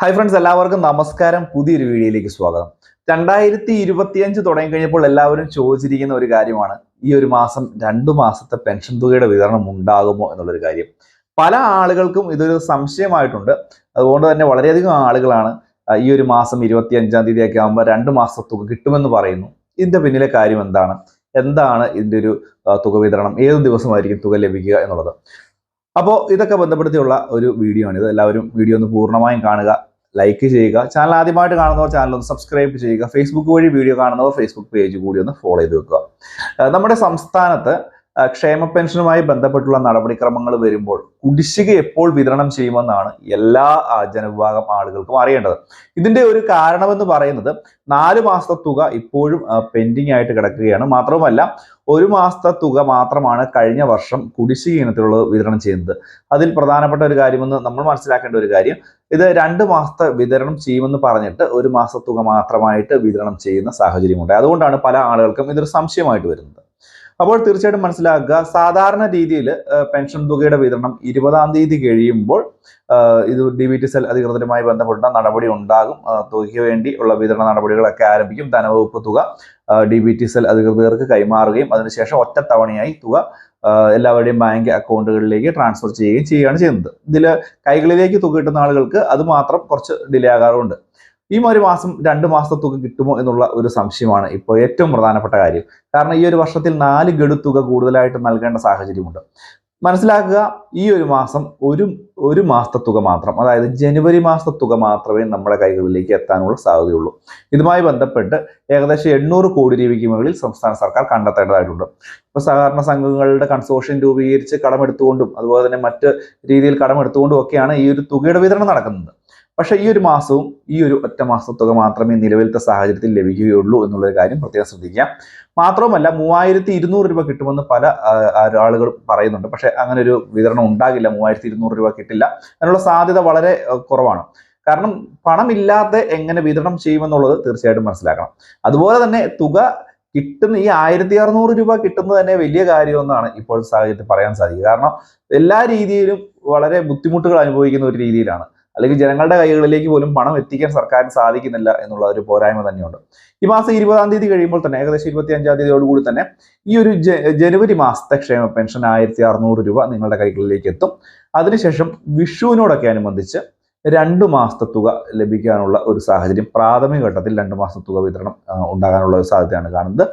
Hi friends എല്ലാവർക്കും നമസ്കാരം. പുതിയൊരു വീഡിയോയിലേക്ക് സ്വാഗതം. രണ്ടായിരത്തി ഇരുപത്തിയഞ്ച് തുടങ്ങി കഴിഞ്ഞപ്പോൾ എല്ലാവരും ചോദിച്ചിരിക്കുന്ന ഒരു കാര്യമാണ്. ഈ ഒരു മാസം രണ്ടു മാസത്തെ പെൻഷൻ തുകയുടെ വിതരണം ഉണ്ടാകുമോ എന്നുള്ളൊരു കാര്യം. പല ആളുകൾക്കും ഇതൊരു സംശയമായിട്ടുണ്ട്. അതുകൊണ്ട് തന്നെ വളരെയധികം ആളുകളാണ് ഈ ഒരു മാസം ഇരുപത്തി അഞ്ചാം തീയതി ഒക്കെ ആകുമ്പോൾ രണ്ട് മാസത്തെ തുക കിട്ടുമെന്ന് പറയുന്നു. ഇതിന്റെ പിന്നിലെ കാര്യം എന്താണ്? എന്താണ് ഇതിന്റെ ഒരു തുക വിതരണം? ഏത് ദിവസമായിരിക്കും തുക ലഭിക്കുക എന്നുള്ളത്? അപ്പോൾ ഇതൊക്കെ ബന്ധപ്പെടുത്തിയുള്ള ഒരു വീഡിയോ ആണ് ഇത്. എല്ലാവരും വീഡിയോ ഒന്ന് പൂർണമായും കാണുക. ലൈക്ക് ചെയ്യുക. ചാനൽ ആദ്യമായിട്ട് കാണുന്നവർ ചാനൽ ഒന്ന് സബ്സ്ക്രൈബ് ചെയ്യുക. ഫേസ്ബുക്ക് വഴി വീഡിയോ കാണുന്നവർ ഫേസ്ബുക്ക് പേജ് കൂടി ഒന്ന് ഫോളോ ചെയ്ത് വെക്കുക. നമ്മുടെ സംസ്ഥാനത്ത് ക്ഷേമ പെൻഷനുമായി ബന്ധപ്പെട്ടുള്ള നടപടിക്രമങ്ങൾ വരുമ്പോൾ കുടിശ്ശിക എപ്പോൾ വിതരണം ചെയ്യുമെന്നാണ് എല്ലാ ജനവിഭാഗം ആളുകൾക്കും അറിയേണ്ടത്. ഇതിന്റെ ഒരു കാരണമെന്ന് പറയുന്നത് നാല് മാസത്തെ തുക ഇപ്പോഴും പെൻഡിങ് ആയിട്ട് കിടക്കുകയാണ്. മാത്രവുമല്ല ഒരു മാസത്തെ തുക മാത്രമാണ് കഴിഞ്ഞ വർഷം കുടിശ്ശിക ഇനത്തിലുള്ളത് വിതരണം ചെയ്യുന്നത്. അതിൽ പ്രധാനപ്പെട്ട ഒരു കാര്യമെന്ന് നമ്മൾ മനസ്സിലാക്കേണ്ട ഒരു കാര്യം ഇത് രണ്ട് മാസത്തെ വിതരണം ചെയ്യുമെന്ന് പറഞ്ഞിട്ട് ഒരു മാസത്തെ തുക മാത്രമായിട്ട് വിതരണം ചെയ്യുന്ന സാഹചര്യമുണ്ട്. അതുകൊണ്ടാണ് പല ആളുകൾക്കും ഇതൊരു സംശയമായിട്ട് വരുന്നത്. അപ്പോൾ തീർച്ചയായിട്ടും മനസ്സിലാക്കുക. സാധാരണ രീതിയിൽ പെൻഷൻ തുകയുടെ വിതരണം ഇരുപതാം തീയതി കഴിയുമ്പോൾ ഇത് ഡി ബി ടി സെൽ അധികൃതരുമായി ബന്ധപ്പെട്ട നടപടി ഉണ്ടാകും. തുകയ്ക്ക് വേണ്ടി ഉള്ള വിതരണ നടപടികളൊക്കെ ആരംഭിക്കും. ധനവകുപ്പ് തുക ഡി ബി ടി സെൽ അധികൃതർക്ക് കൈമാറുകയും അതിനുശേഷം ഒറ്റത്തവണയായി തുക എല്ലാവരുടെയും ബാങ്ക് അക്കൗണ്ടുകളിലേക്ക് ട്രാൻസ്ഫർ ചെയ്യുകയും ചെയ്യുകയാണ് ചെയ്യുന്നത്. ഇതിൽ കൈകളിലേക്ക് തുക കിട്ടുന്ന ആളുകൾക്ക് അത് മാത്രം കുറച്ച് ഡിലേ ആകാറുണ്ട്. ഈ ഒരു മാസം രണ്ട് മാസത്തെ തുക കിട്ടുമോ എന്നുള്ള ഒരു സംശയമാണ് ഇപ്പോൾ ഏറ്റവും പ്രധാനപ്പെട്ട കാര്യം. കാരണം ഈ ഒരു വർഷത്തിൽ നാല് ഗഡു തുക കൂടുതലായിട്ട് നൽകേണ്ട സാഹചര്യമുണ്ട്. മനസ്സിലാക്കുക ഈ ഒരു മാസം ഒരു ഒരു മാസത്തെ തുക മാത്രം അതായത് ജനുവരി മാസത്തെ തുക മാത്രമേ നമ്മുടെ കൈകളിലേക്ക് എത്താനുള്ള സാധ്യതയുള്ളൂ. ഇതുമായി ബന്ധപ്പെട്ട് ഏകദേശം എണ്ണൂറ് കോടി രൂപയ്ക്ക് മുകളിൽ സംസ്ഥാന സർക്കാർ കണ്ടെത്തേണ്ടതായിട്ടുണ്ട്. ഇപ്പോൾ സഹകരണ സംഘങ്ങളുടെ കൺസോർഷ്യം രൂപീകരിച്ച് കടമെടുത്തുകൊണ്ടും അതുപോലെ തന്നെ മറ്റ് രീതിയിൽ കടമെടുത്തുകൊണ്ടും ഒക്കെയാണ് ഈ ഒരു തുകയുടെ വിതരണം നടക്കുന്നത്. പക്ഷേ ഈ ഒരു മാസവും ഈ ഒരു ഒറ്റ മാസത്തുക തുക മാത്രമേ നിലവിലത്തെ സാഹചര്യത്തിൽ ലഭിക്കുകയുള്ളൂ എന്നുള്ളൊരു കാര്യം പ്രത്യേകം ശ്രദ്ധിക്കുക. മാത്രവുമല്ല മൂവായിരത്തി ഇരുന്നൂറ് രൂപ കിട്ടുമെന്ന് പല ആ, ആ, ആളുകൾ പറയുന്നുണ്ട്. പക്ഷേ അങ്ങനെ ഒരു വിതരണം ഉണ്ടാകില്ല. മൂവായിരത്തി ഇരുന്നൂറ് രൂപ കിട്ടില്ല. അതിനുള്ള സാധ്യത വളരെ കുറവാണ്. കാരണം പണമില്ലാതെ എങ്ങനെ വിതരണം ചെയ്യുമെന്നുള്ളത് തീർച്ചയായിട്ടും മനസ്സിലാക്കണം. അതുപോലെ തന്നെ തുക കിട്ടുന്ന ഈ ആയിരത്തി അറുന്നൂറ് രൂപ കിട്ടുന്നത് തന്നെ വലിയ കാര്യമെന്നാണ് ഇപ്പോൾ സാഹചര്യത്തിൽ പറയാൻ സാധിക്കുക. കാരണം എല്ലാ രീതിയിലും വളരെ ബുദ്ധിമുട്ടുകൾ അനുഭവിക്കുന്ന ഒരു രീതിയിലാണ്. അല്ലെങ്കിൽ ജനങ്ങളുടെ കൈകളിലേക്ക് പോലും പണം എത്തിക്കാൻ സർക്കാരിന് സാധിക്കുന്നില്ല എന്നുള്ള ഒരു പോരായ്മ തന്നെയുണ്ട്. ഈ മാസം ഇരുപതാം തീയതി കഴിയുമ്പോൾ തന്നെ ഏകദേശം ഇരുപത്തി അഞ്ചാം തീയതിയോടുകൂടി തന്നെ ഈ ഒരു ജനുവരി മാസത്തെ ക്ഷേമ പെൻഷൻ ആയിരത്തി അറുന്നൂറ് രൂപ നിങ്ങളുടെ കൈകളിലേക്ക് എത്തും. അതിനുശേഷം വിഷുവിനോടൊക്കെ അനുബന്ധിച്ച് രണ്ട് മാസത്തെ തുക ലഭിക്കാനുള്ള ഒരു സാഹചര്യം പ്രാഥമിക ഘട്ടത്തിൽ രണ്ട് മാസത്തെ തുക വിതരണം ഉണ്ടാകാനുള്ള ഒരു സാധ്യതയാണ് കാണുന്നത്.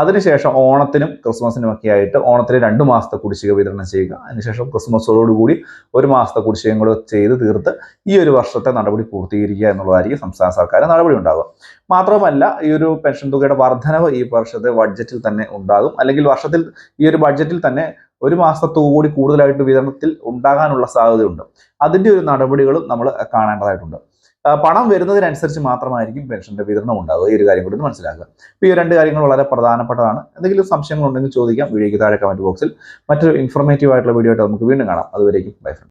അതിനുശേഷം ഓണത്തിനും ക്രിസ്മസിനും ഒക്കെ ആയിട്ട് ഓണത്തിന് രണ്ട് മാസത്തെ കുടിശ്ശിക വിതരണം ചെയ്യുക. അതിനുശേഷം ക്രിസ്മസോടുകൂടി ഒരു മാസത്തെ കുടിശ്ശികയും കൂടെ ചെയ്ത് തീർത്ത് ഈ ഒരു വർഷത്തെ നടപടി പൂർത്തീകരിക്കുക എന്നുള്ളതായിരിക്കും സംസ്ഥാന സർക്കാർ നടപടി ഉണ്ടാകുക മാത്രമല്ല ഈ ഒരു പെൻഷൻ തുകയുടെ വർധനവ് ഈ വർഷത്തെ ബഡ്ജറ്റിൽ തന്നെ ഉണ്ടാകും. അല്ലെങ്കിൽ വർഷത്തിൽ ഈ ഒരു ബഡ്ജറ്റിൽ തന്നെ ഒരു മാസത്തെ തുക കൂടി കൂടുതലായിട്ട് വിതരണത്തിൽ ഉണ്ടാകാനുള്ള സാധ്യതയുണ്ട്. അതിന്റെ ഒരു നടപടികളും നമ്മൾ കാണേണ്ടതായിട്ടുണ്ട്. പണം വരുന്നതിനനുസരിച്ച് മാത്രമായിരിക്കും പെൻഷന്റെ വിതരണം ഉണ്ടാകുക ഈ ഒരു കാര്യം കൂടി മനസ്സിലാക്കുക. അപ്പോൾ ഈ രണ്ട് കാര്യങ്ങൾ വളരെ പ്രധാനപ്പെട്ടതാണ്. എന്തെങ്കിലും സംശയങ്ങൾ ഉണ്ടെങ്കിൽ ചോദിക്കാം. വീഡിയോയ്ക്ക് താഴെ കമന്റ് ബോക്സിൽ മറ്റൊരു ഇൻഫോർമേറ്റീവ് ആയിട്ടുള്ള വീഡിയോ ആയിട്ട് നമുക്ക് വീണ്ടും കാണാം. അതുവരേക്കും ബൈ ഫ്രണ്ട്സ്